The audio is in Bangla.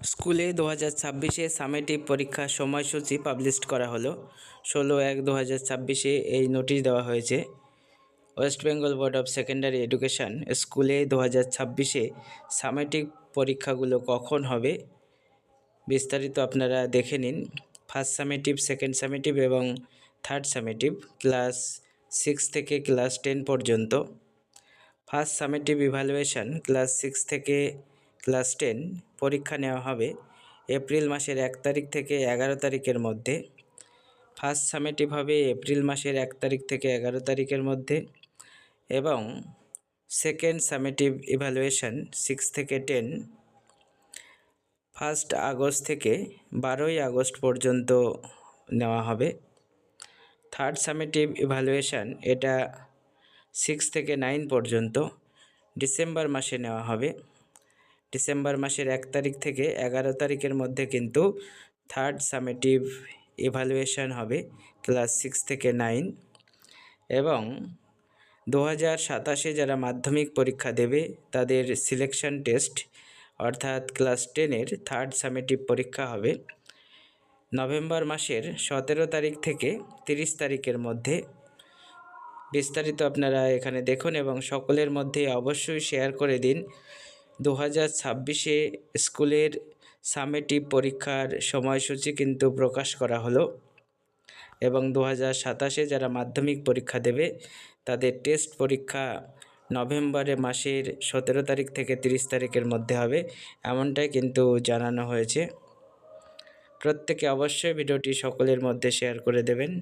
স্কুলে দু হাজার ছাব্বিশে সামেটিভ পরীক্ষার সময়সূচি পাবলিশ করা হলো। ষোলো এক দু হাজার ছাব্বিশে এই নোটিশ দেওয়া হয়েছে। West Bengal board of secondary education স্কুলে দু হাজার ছাব্বিশে সামেটিভ পরীক্ষাগুলো কখন হবে? বিস্তারিত আপনারা দেখে নিন। ফার্স্ট সামেটিভ সেকেন্ড সামেটিভ এবং থার্ড সামেটিভ ক্লাস সিক্স থেকে ক্লাস টেন পর্যন্ত। First summative evaluation class six থেকে ক্লাস টেন পরীক্ষা নেওয়া হবে এপ্রিল মাসের এক তারিখ থেকে এগারো তারিখের মধ্যে। ফার্স্ট সামেটিভ হবে এপ্রিল মাসের এক তারিখ থেকে এগারো তারিখের মধ্যে এবং সেকেন্ড সামেটিভ ইভ্যালুয়েশন সিক্স থেকে টেন। ফার্স্ট আগস্ট থেকে বারোই আগস্ট পর্যন্ত নেওয়া হবে। থার্ড সামেটিভ ইভ্যালুয়েশন এটা সিক্স থেকে নাইন পর্যন্ত ডিসেম্বর মাসে নেওয়া হবে। ডিসেম্বর মাসের এক তারিখ থেকে এগারো তারিখের মধ্যে কিন্তু থার্ড সামেটিভ ইভ্যালুয়েশন হবে ক্লাস সিক্স থেকে নাইন এবং দু হাজার সাতাশে যারা মাধ্যমিক পরীক্ষা দেবে, তাদের সিলেকশন টেস্ট অর্থাৎ ক্লাস টেনের থার্ড সামেটিভ পরীক্ষা হবে। নভেম্বর মাসের সতেরো তারিখ থেকে তিরিশ তারিখের মধ্যে। বিস্তারিত আপনারা এখানে দেখুন এবং সকলের মধ্যে অবশ্যই শেয়ার করে দিন। দু হাজার ছাব্বিশে স্কুলের সামেটিভ পরীক্ষার সময়সূচি কিন্তু প্রকাশ করা হলো এবং দু হাজার সাতাশে যারা মাধ্যমিক পরীক্ষা দেবে, তাদের টেস্ট পরীক্ষা নভেম্বরে মাসের সতেরো তারিখ থেকে তিরিশ তারিখের মধ্যে হবে এমনটাই কিন্তু জানানো হয়েছে। প্রত্যেকে অবশ্যই ভিডিওটি সকলের মধ্যে শেয়ার করে দেবেন।